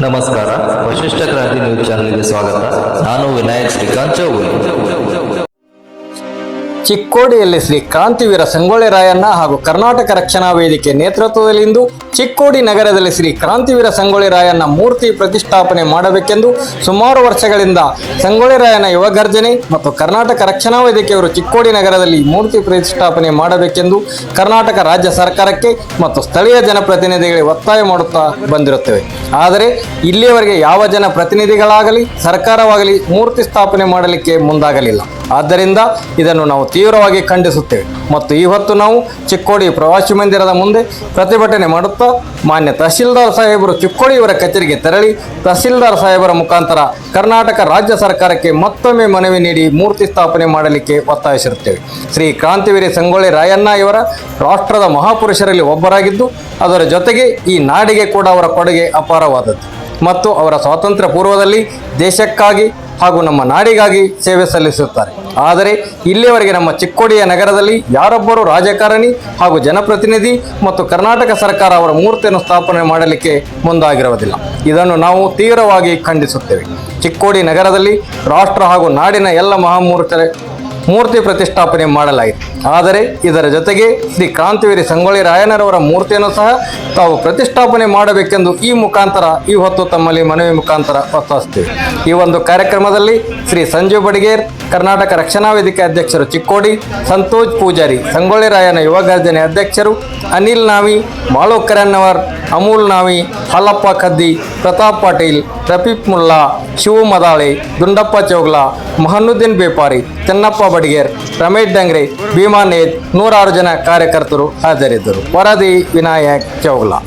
ನಮಸ್ಕಾರ. ವಶಿಷ್ಠ ಕ್ರಾಂತಿ ನ್ಯೂಸ್ ಚಾನೆಲ್ಗೆ ಸ್ವಾಗತ. ನಾನು ವಿನಾಯಕ್ ಶ್ರೀಕಾಂತ್ ಚೌಗುಲಿ ಚಿಕ್ಕೋಡಿಯಲ್ಲಿ ಶ್ರೀ ಕ್ರಾಂತಿವೀರ ಸಂಗೊಳ್ಳಿ ರಾಯಣ್ಣ ಹಾಗೂ ಕರ್ನಾಟಕ ರಕ್ಷಣಾ ವೇದಿಕೆ ನೇತೃತ್ವದಲ್ಲಿಂದು ಚಿಕ್ಕೋಡಿ ನಗರದಲ್ಲಿ ಶ್ರೀ ಕ್ರಾಂತಿವೀರ ಸಂಗೊಳ್ಳಿ ರಾಯಣ್ಣ ಮೂರ್ತಿ ಪ್ರತಿಷ್ಠಾಪನೆ ಮಾಡಬೇಕೆಂದು ಸುಮಾರು ವರ್ಷಗಳಿಂದ ಸಂಗೊಳ್ಳಿ ರಾಯಣ್ಣ ಯುವಗರ್ಜನೆ ಮತ್ತು ಕರ್ನಾಟಕ ರಕ್ಷಣಾ ವೇದಿಕೆಯವರು ಚಿಕ್ಕೋಡಿ ನಗರದಲ್ಲಿ ಮೂರ್ತಿ ಪ್ರತಿಷ್ಠಾಪನೆ ಮಾಡಬೇಕೆಂದು ಕರ್ನಾಟಕ ರಾಜ್ಯ ಸರ್ಕಾರಕ್ಕೆ ಮತ್ತು ಸ್ಥಳೀಯ ಜನಪ್ರತಿನಿಧಿಗಳಿಗೆ ಒತ್ತಾಯ ಮಾಡುತ್ತಾ ಬಂದಿರುತ್ತೇವೆ. ಆದರೆ ಇಲ್ಲಿಯವರೆಗೆ ಯಾವ ಜನಪ್ರತಿನಿಧಿಗಳಾಗಲಿ ಸರ್ಕಾರವಾಗಲಿ ಮೂರ್ತಿ ಸ್ಥಾಪನೆ ಮಾಡಲಿಕ್ಕೆ ಮುಂದಾಗಲಿಲ್ಲ. ಆದ್ದರಿಂದ ಇದನ್ನು ನಾವು ತೀವ್ರವಾಗಿ ಖಂಡಿಸುತ್ತೇವೆ. ಮತ್ತು ಇವತ್ತು ನಾವು ಚಿಕ್ಕೋಡಿ ಪ್ರವಾಸಿ ಮಂದಿರದ ಮುಂದೆ ಪ್ರತಿಭಟನೆ ಮಾಡುತ್ತಾ ಮಾನ್ಯ ತಹಶೀಲ್ದಾರ್ ಸಾಹೇಬರು ಚಿಕ್ಕೋಡಿ ಇವರ ಕಚೇರಿಗೆ ತೆರಳಿ ತಹಶೀಲ್ದಾರ್ ಸಾಹೇಬರ ಮುಖಾಂತರ ಕರ್ನಾಟಕ ರಾಜ್ಯ ಸರ್ಕಾರಕ್ಕೆ ಮತ್ತೊಮ್ಮೆ ಮನವಿ ನೀಡಿ ಮೂರ್ತಿ ಸ್ಥಾಪನೆ ಮಾಡಲಿಕ್ಕೆ ಒತ್ತಾಯಿಸಿರುತ್ತೇವೆ. ಶ್ರೀ ಕ್ರಾಂತಿವೀರಿ ಸಂಗೊಳ್ಳಿ ರಾಯಣ್ಣ ಇವರ ರಾಷ್ಟ್ರದ ಮಹಾಪುರುಷರಲ್ಲಿ ಒಬ್ಬರಾಗಿದ್ದು, ಅದರ ಜೊತೆಗೆ ಈ ನಾಡಿಗೆ ಕೂಡ ಅವರ ಕೊಡುಗೆ ಅಪಾರವಾದದ್ದು. ಮತ್ತು ಅವರ ಸ್ವಾತಂತ್ರ್ಯ ಪೂರ್ವದಲ್ಲಿ ದೇಶಕ್ಕಾಗಿ ಹಾಗೂ ನಮ್ಮ ನಾಡಿಗಾಗಿ ಸೇವೆ ಸಲ್ಲಿಸುತ್ತಾರೆ. ಆದರೆ ಇಲ್ಲಿಯವರೆಗೆ ನಮ್ಮ ಚಿಕ್ಕೋಡಿಯ ನಗರದಲ್ಲಿ ಯಾರೊಬ್ಬರು ರಾಜಕಾರಣಿ ಹಾಗೂ ಜನಪ್ರತಿನಿಧಿ ಮತ್ತು ಕರ್ನಾಟಕ ಸರ್ಕಾರ ಅವರ ಮೂರ್ತಿಯನ್ನು ಸ್ಥಾಪನೆ ಮಾಡಲಿಕ್ಕೆ ಮುಂದಾಗಿರುವುದಿಲ್ಲ. ಇದನ್ನು ನಾವು ತೀವ್ರವಾಗಿ ಖಂಡಿಸುತ್ತೇವೆ. ಚಿಕ್ಕೋಡಿ ನಗರದಲ್ಲಿ ರಾಷ್ಟ್ರ ಹಾಗೂ ನಾಡಿನ ಎಲ್ಲ ಮಹಾಮೂರ್ತರ ಮೂರ್ತಿ ಪ್ರತಿಷ್ಠಾಪನೆ ಮಾಡಲಾಯಿತು. ಆದರೆ ಇದರ ಜೊತೆಗೆ ಶ್ರೀ ಕ್ರಾಂತಿವೀರಿ ಸಂಗೊಳ್ಳಿ ರಾಯನರವರ ಮೂರ್ತಿಯನ್ನು ಸಹ ತಾವು ಪ್ರತಿಷ್ಠಾಪನೆ ಮಾಡಬೇಕೆಂದು ಈ ಮುಖಾಂತರ, ಈ ಹೊತ್ತು ತಮ್ಮಲ್ಲಿ ಮನವಿ ಮುಖಾಂತರ ಒತ್ತಾಯಿಸ್ತೇವೆ ಈ ಒಂದು ಕಾರ್ಯಕ್ರಮದಲ್ಲಿ ಶ್ರೀ ಸಂಜೀವ್ ಬಡಿಗೇರ್, ಕರ್ನಾಟಕ ರಕ್ಷಣಾ ವೇದಿಕೆ ಅಧ್ಯಕ್ಷರು ಚಿಕ್ಕೋಡಿ, ಸಂತೋಷ್ ಪೂಜಾರಿ, ಸಂಗೊಳ್ಳಿ ರಾಯನ ಯುವ ಗರ್ಜನೆ ಅಧ್ಯಕ್ಷರು, ಅನಿಲ್ ನಾವಿ ಮಾಳೋಕರನ್ನವರ್ ಅಮೂಲ್ ನಾವಿ ಹಾಲಪ್ಪ ಕದ್ದಿ, ಪ್ರತಾಪ್ ಪಾಟೀಲ್ ರಫೀಫ್ ಮುಲ್ಲಾ, ಶಿವು ಮದಾಳೆ, ದುಂಡಪ್ಪ ಚೌಗ್ಲಾ, ಮಹನುದ್ದೀನ್ ಬೇಪಾರಿ, ಚೆನ್ನಪ್ಪ ಬಡಿಗೇರ್, ರಮೇಶ್ ಡಂಗ್ರೆ, ಭೀಮಾ ನೇತ್ ನೂರಾರು ಜನ ಕಾರ್ಯಕರ್ತರು ಹಾಜರಿದ್ದರು. ವರದಿ ವಿನಾಯಕ್ ಚೌಗ್ಲಾ.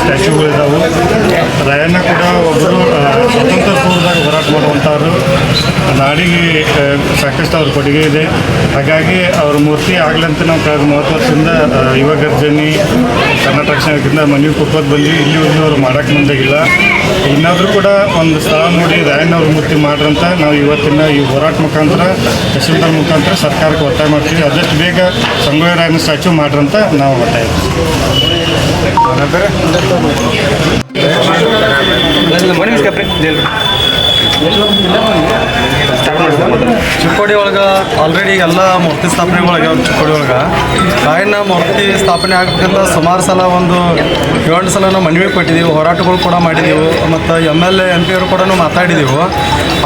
ಸ್ಟ್ಯಾಚ್ಯೂಗಳಿದ್ದಾವೆ ರಾಯಣ್ಣ ಕೂಡ ಒಬ್ಬರು ಸ್ವತಂತ್ರ ಪೂರ್ವದಾಗ ಹೋರಾಟ ಮಾಡುವಂಥವ್ರು. ನಾಡಿಗೆ ಸಾಕಷ್ಟು ಅವ್ರ ಕೊಡುಗೆ ಇದೆ. ಹಾಗಾಗಿ ಅವ್ರ ಮೂರ್ತಿ ಆಗ್ಲಂತ ನಾವು ಕಳೆದ ಮೂವತ್ತು ವರ್ಷದಿಂದ ಯುವ ಗರ್ಜನಿ ಕರ್ನಾಟಕ ಸಂಘದಿಂದ ಮನವಿ ಬಂದು ಇಲ್ಲಿ ಒಂದು ಅವ್ರು ಮಾಡೋಕ್ಕೆ ಮುಂದಾಗಿಲ್ಲ. ಇನ್ನಾದರೂ ಕೂಡ ಒಂದು ಸ್ಥಳ ನೋಡಿ ರಾಯಣ್ಣ ಅವ್ರ ಮೂರ್ತಿ ಮಾಡ್ರಂತ ನಾವು ಇವತ್ತಿನ ಈ ಹೋರಾಟ ಮುಖಾಂತರ, ತಹಸೀಲ್ದಾರ್ ಮುಖಾಂತರ ಸರ್ಕಾರಕ್ಕೆ ಒತ್ತಾಯ ಮಾಡ್ತೀವಿ. ಆದಷ್ಟು ಬೇಗ ಸಂಗೊಳ್ಳಿ ರಾಯಣ್ಣ ಸ್ಟ್ಯಾಚ್ಯೂ ಮಾಡ್ರಂತ ನಾವು ಒತ್ತಾಯ Buenas tardes. Buenas ಚಿಕ್ಕೋಡಿ ಒಳಗೆ ಆಲ್ರೆಡಿ ಎಲ್ಲ ಮೂರ್ತಿ ಸ್ಥಾಪನೆಗಳಾಗ್ಯಾವ ಚಿಕ್ಕೋಡಿ ಒಳಗೆ. ರಾಯಣ್ಣ ಮೂರ್ತಿ ಸ್ಥಾಪನೆ ಆಗಬೇಕಂತ ಸುಮಾರು ಸಲ ಒಂದು ಏಳು ಸಲ ನಾವು ಮನವಿ ಕೊಟ್ಟಿದ್ದೀವಿ ಹೋರಾಟಗಳು ಕೂಡ ಮಾಡಿದ್ದೀವಿ ಮತ್ತು M L A M P ಅವರು ಕೂಡ ಮಾತಾಡಿದ್ದೀವಿ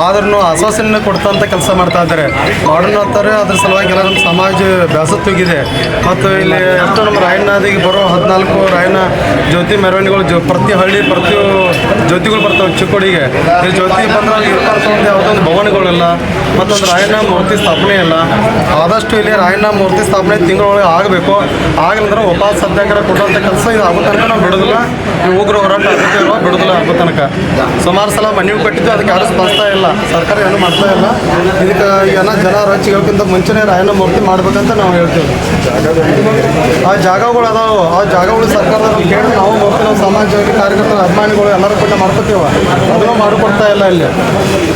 ಆದ್ರೂ ಆಶ್ವಾಸನೆ ಕೊಡ್ತಂಥ ಕೆಲಸ ಮಾಡ್ತಾ ಇದ್ದಾರೆ. ಮಾಡೋಣ ಅಂತಾರೆ, ಅದ್ರ ಸಲುವಾಗಿ ಎಲ್ಲ ನಮ್ಮ ಸಮಾಜ ಬ್ಯಾಸತ್ತೋಗಿದೆ ಮತ್ತು ಇಲ್ಲಿ ಎಷ್ಟು ನಮ್ಮ ರಾಯಣ್ಣದಿಗೆ ಬರೋ ಹದಿನಾಲ್ಕು ರಾಯಣ್ಣ ಜ್ಯೋತಿ ಮೆರವಣಿಗೆಗಳು ಪ್ರತಿ ಹಳ್ಳಿ ಪ್ರತಿ ಜ್ಯೋತಿಗಳು ಬರ್ತಾವೆ ಚಿಕ್ಕೋಡಿಗೆ. ಜ್ಯೋತಿ ಬಂದ್ರೆ ಅಂತ ಯಾವುದೋ ಒಂದು ಭವನಗಳಿಲ್ಲ, ಮತ್ತೊಂದು ರಾಯಣ್ಣ ಮೂರ್ತಿ ಸ್ಥಾಪನೆ ಇಲ್ಲ ಆದಷ್ಟು ಇಲ್ಲಿ ರಾಯಣ್ಣ ಮೂರ್ತಿ ಸ್ಥಾಪನೆ ತಿಂಗಳೊಳಗೆ ಆಗಬೇಕು. ಆಗಲಿಂದ್ರೆ ಒಬ್ಬ ಸತ್ಯಾಗ್ರಹ ಕೊಡುವಂಥ ಕೆಲಸ ಇದು ಆಗೋ ತನಕ ನಾವು ಬಿಡೋದಿಲ್ಲ. ಈ ಉಗ್ರ ಹೋರಾಟ ಆಗುತ್ತೆ ಬಿಡೋದಿಲ್ಲ ಆಗೋ ತನಕ. ಸುಮಾರು ಸಲ ಮನವಿ ಕೊಟ್ಟಿದ್ದು, ಅದಕ್ಕೆ ಯಾರು ಸ್ಪಷ್ಟ ಇಲ್ಲ. ಸರ್ಕಾರ ಏನು ಮಾಡ್ತಾ ಇಲ್ಲ. ಇದಕ್ಕೆ ಏನ ಜನ ರಚಿಗೋಕ್ಕಿಂತ ಮುಂಚೆನೇ ರಾಯಣ್ಣ ಮೂರ್ತಿ ಮಾಡ್ಬೇಕಂತ ನಾವು ಹೇಳ್ತೀವಿ. ಆ ಜಾಗಗಳು ಅದಾವು. ಆ ಜಾಗಗಳು ಸರ್ಕಾರದ ಕೇಳಿ ನಾವು ಮೂರ್ತಿ, ನಾವು ಸಮಾಜವಾಗಿ ಕಾರ್ಯಕರ್ತರ ಅಭಿಮಾನಿಗಳು ಎಲ್ಲರೂ ಕೂಡ ಮಾಡ್ಕೋತೀವ. ಅದನ್ನು ಮಾಡಿಕೊಡ್ತಾ ಇಲ್ಲ ಇಲ್ಲಿ.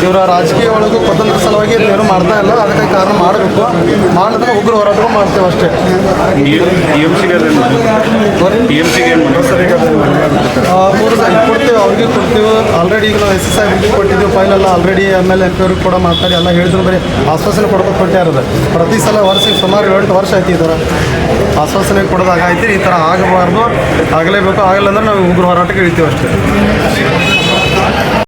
ಇವರ ರಾಜಕೀಯ ಒಳಗೂ ಸ್ವತಂತ್ರ ಸಲುವಾಗಿ ಏನು ಮಾಡ್ತಾ ಇಲ್ಲ. ಅದಕ್ಕೆ ಕಾರಣ ಮಾಡಬೇಕು. ಮಾಡಿದ್ರೆ ಉಗ್ರ ಹೋರಾಟಗಳು ಮಾಡ್ತೇವೆ ಅಷ್ಟೇ. ಸಲ ಕೊಡ್ತೇವೆ, ಅವ್ರಿಗೆ ಕೊಡ್ತೇವೆ. ಆಲ್ರೆಡಿ ಈಗ ಎಸ್ ಎಸ್ ಐ ಕೊಟ್ಟಿದ್ದೀವಿ. ಫೈಲ್ ಎಲ್ಲ already M L M P ಅವ್ರಿಗೆ ಕೂಡ ಮಾತಾಡಿ, ಎಲ್ಲ ಹೇಳಿದ್ರು. ಬರೀ ಆಶ್ವಾಸನೆ ಕೊಡ್ಬೇಕು ಕೊಟ್ಟಿರೋದು ಪ್ರತಿ ಸಲ ವರ್ಷಕ್ಕೆ ಸುಮಾರು ಏಳೆಂಟು ವರ್ಷ ಆಯ್ತು ಈ ಆಶ್ವಾಸನೆ ಕೊಡೋದಾಗೈತಿ ಈ ಥರ ಆಗಬಾರ್ದು. ಆಗಲೇಬೇಕು. ಆಗಲ್ಲ ಅಂದ್ರೆ ನಾವು ಉಗ್ರ ಹೋರಾಟಕ್ಕೆ ಇಳಿತೀವಿ ಅಷ್ಟೇ.